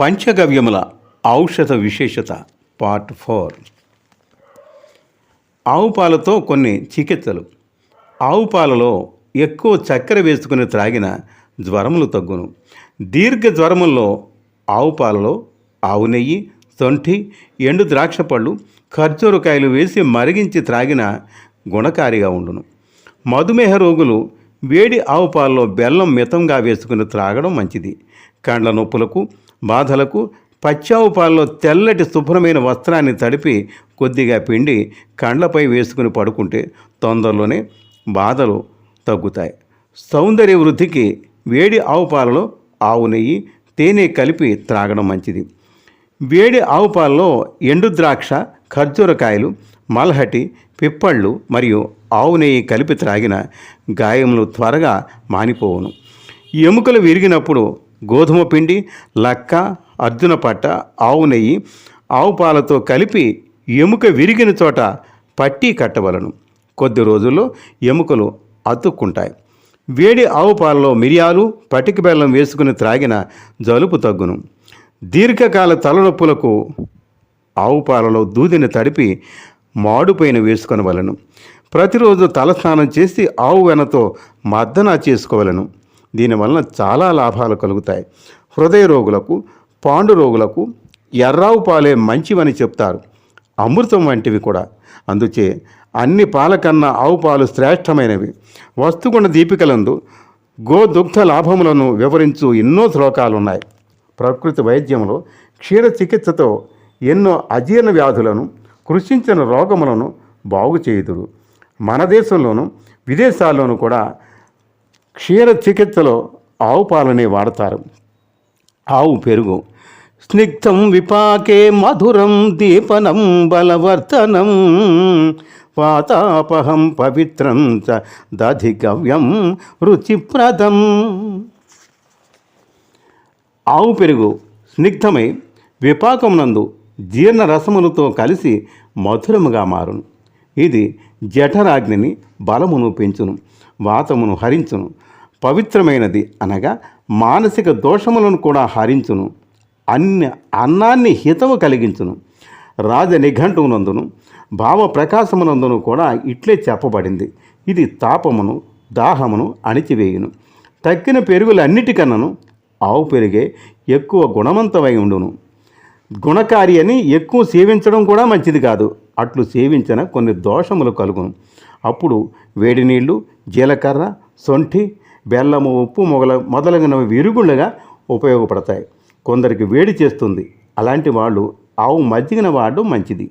పంచగవ్యముల ఔషధ విశేషత part four. ఆవు పాలతో కొన్ని చికిత్సలు. ఆవు పాలలో ఎక్కువ చక్కెర వేసుకుని త్రాగిన జ్వరములు తగ్గును. దీర్ఘ జ్వరముల్లో ఆవు పాలలో ఆవు నెయ్యి తొంటి ఎండు ద్రాక్ష పళ్ళు ఖర్జూరకాయలు వేసి మరిగించి త్రాగిన గుణకారిగా ఉండును. మధుమేహ రోగులు వేడి ఆవు పాలలో బెల్లం మితంగా వేసుకుని త్రాగడం మంచిది. కండ్ల నొప్పులకు బాధలకు పచ్చావు పాలలో తెల్లటి శుభ్రమైన వస్త్రాన్ని తడిపి కొద్దిగా పిండి కండ్లపై వేసుకుని పడుకుంటే తొందరలోనే బాధలు తగ్గుతాయి. సౌందర్య వృద్ధికి వేడి ఆవు పాలలో ఆవు నెయ్యి తేనె కలిపి త్రాగడం మంచిది. వేడి ఆవు పాలలో ఎండు ద్రాక్ష ఖర్జూరకాయలు మల్హటి పిప్పళ్ళు మరియు ఆవు నెయ్యి కలిపి త్రాగిన గాయములు త్వరగా మానిపోవును. ఎముకలు విరిగినప్పుడు గోధుమ పిండి లక్క అర్జున పట్ట ఆవు నెయ్యి ఆవు పాలతో కలిపి ఎముక విరిగిన చోట పట్టీ కట్టవలను. కొద్ది రోజుల్లో ఎముకలు అతుక్కుంటాయి. వేడి ఆవు పాలలో మిరియాలు పటిక బెల్లం వేసుకుని త్రాగిన జలుపు తగ్గును. దీర్ఘకాల తలనొప్పులకు ఆవు పాలలో దూదిని తడిపి మాడుపైన వేసుకొనవలను. ప్రతిరోజు తలస్నానం చేసి ఆవు వెనతో మద్దన చేసుకోవలను. దీనివలన చాలా లాభాలు కలుగుతాయి. హృదయ రోగులకు పాండు రోగులకు ఎర్రావు పాలే మంచివని చెప్తారు. అమృతం వంటివి కూడా. అందుచే అన్ని పాల కన్నా ఆవు పాలు శ్రేష్టమైనవి. వస్తుగుణ దీపికలందు గోదుగ్ధ లాభములను వివరించు ఎన్నో శ్లోకాలున్నాయి. ప్రకృతి వైద్యంలో క్షీర చికిత్సతో ఎన్నో అజీర్ణ వ్యాధులను కృషించిన రోగములను బాగు చేయుదురు మన దేశంలోను విదేశాల్లోనూ కూడా క్షీర చికిత్సలో ఆవు పాలనే వాడతారు. ఆవు పెరుగు. స్నిగ్ధం విపాకే మధురం దీపనం బలవర్తనం వాతాపహం పవిత్రం చ దధిగవ్యం రుచిప్రదం. ఆవు పెరుగు స్నిగ్ధమై విపాకమునందు జీర్ణ రసములతో కలిసి మధురముగా మారును. ఇది జఠరాగ్నిని బలమును పెంచును వాతమును హరించును పవిత్రమైనది అనగా మానసిక దోషములను కూడా హరించును అన్ని అన్నాన్ని హితము కలిగించును. రాజ నిఘంటువునందును భావ ప్రకాశమునందును కూడా ఇట్లే చెప్పబడింది. ఇది తాపమును దాహమును అణిచివేయును. తక్కిన పెరుగులన్నిటికన్నను ఆవు పెరిగే ఎక్కువ గుణవంతమై ఉండును. గుణకారి అని ఎక్కువ సేవించడం కూడా మంచిది కాదు. అట్లు సేవించిన కొన్ని దోషములు కలుగును. అప్పుడు వేడి నీళ్ళు జీలకర్ర సొంఠి బెల్లము ఉప్పు మొగల మొదలగునవి విరుగుళ్ళగా ఉపయోగపడతాయి. కొందరికి వేడి చేస్తుంది. అలాంటి వాళ్ళు ఆవు మజ్జిగన వాడడం మంచిది.